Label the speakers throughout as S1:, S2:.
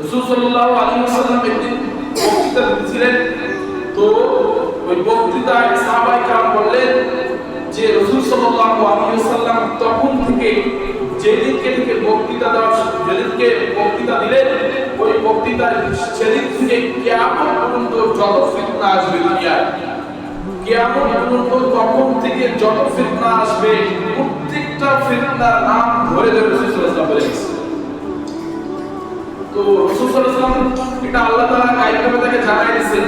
S1: রসুল সাল্লাল্লাহু আলাইহি ওয়াসাল্লাম একদিন বক্তৃতা দিচ্ছিলেন তো ওই বক্তৃতায় সাহাবায়ে کرام বললেন যে রসুল সাল্লাল্লাহু আলাইহি ওয়াসাল্লাম তখন থেকে যেদিনকে থেকে বক্তৃতা দেওয়া যেদিনকে বক্তৃতা দিলেন ওই বক্তৃতার সেদিন থেকে কিয়ামত পর্যন্ত যত ফিতনা আসবে দুনিয়ায় কিয়ামত পর্যন্ত তখন থেকে যত ফিতনা আসবে প্রত্যেকটা ফিতনার নাম ধরে ধরে রসুল সাল্লাল্লাহু আলাইহি ওয়াসাল্লাম বলে গেছেন। তো রাসূল সাল্লাল্লাহু আলাইহি ওয়াসাল্লাম এটা আল্লাহ গায়বে তাকে জানাই দিয়েছেন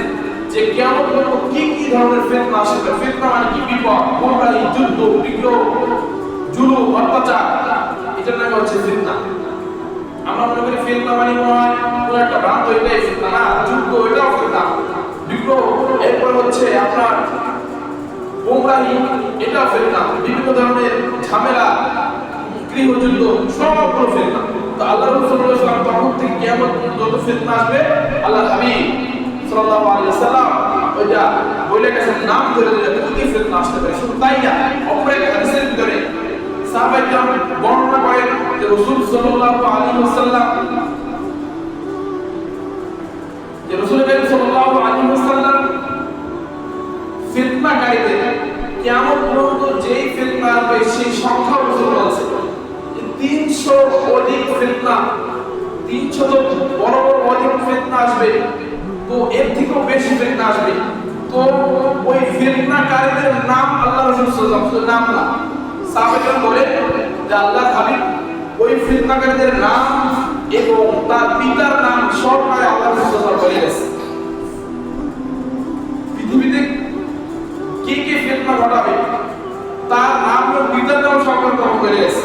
S1: যে পর্যন্ত কি কি ধরনের ফিতনা আসবে ফিতনা মানে কি? বিপদ যুদ্ধ, বিগ্রহ, জুলুম, অত্যাচার। এটার নাম হচ্ছে আমরা মনে করি মানে কোনো একটা ভ্রান্ত, এটাই না? যুদ্ধ, এটাও ফিতনা। বিগ্রহ, এরপর হচ্ছে আপনার গোমরাহি, এটাও ফিতনা। বিভিন্ন ধরনের ঝামেলা, গৃহযুদ্ধ, সবগুলো ফিতনা। তো আল্লাহ রাসূল সাল্লাল্লাহু আলাইহি ওয়াসাল্লাম তখন থেকে পর্যন্ত যত ফিতনা আসবে আল্লাহ হাবিব সাল্লাল্লাহু আলাইহি ওয়াসাল্লাম ওইটা বলে গেছেন, নাম ধরে দিলে কি ফিতনা আসতে পারে। শুধু তাই না, অপর হাদিসের ভিতরে সাহাবায়ে কেরাম বর্ণনা করেন যে রাসূল সাল্লাল্লাহু আলাইহি ওয়াসাল্লাম যে রাসূল করিম সাল্লাল্লাহু আলাইহি ওয়াসাল্লাম ফিতনাকারীদের কিয়ামত পর্যন্ত যেই ফিতনা আসবে, সেই সংখ্যা রাসূল তিনশো অধিক ফিতনা, তিনশো তো বড় বড় অধিক ফিতনা আসবে। তো এর থেকেও বেশি ফিতনা আসবে। তো ওই ফিতনাকারীদের নাম আল্লাহ রসুল নাম না। সাহাবাগণ বলে যে আল্লাহ হাবিব ওই ফিতনাকারীদের নাম এবং তার পিতার নাম সব নয় আল্লাহ রসুল বলে গেছে। পৃথিবীতে কে কে ফিতনা ঘটাবে? তার নাম ও পিতার নাম কম করে গেছে।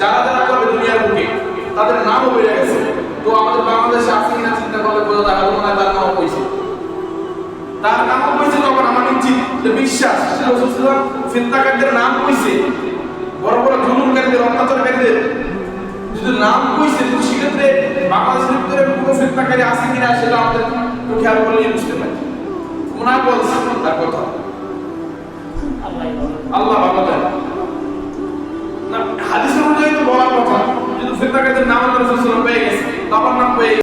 S1: যারা যারা করবে দুনিয়ার বুকে, তাদের নামও বেড়ে গেছে। তো আমাদের বাংলাদেশে আছে কিনা চিন্তা করলে বোঝা যায় মনে তার নামও কইছে তার নামও কইছে তখন আমার নিশ্চিত যে বিশ্বাস রাসূলুল্লাহ ফিতনাকারীদের নাম কইছে বড় বড় জুলুমকারীদের, অত্যাচারকারীদের। যদি নাম কইছে তো সেক্ষেত্রে বাংলাদেশের ভিতরে পুরো ফিতনাকারী আছে কিনা সেটা আমাদের একটু খেয়াল করলেই বুঝতে পারি। ওনার বলছে তার কথা। আল্লাহ ভালো ফিতনাকারীদের নাম রাসূল পেয়ে গেছে। বাবার নাম পেয়ে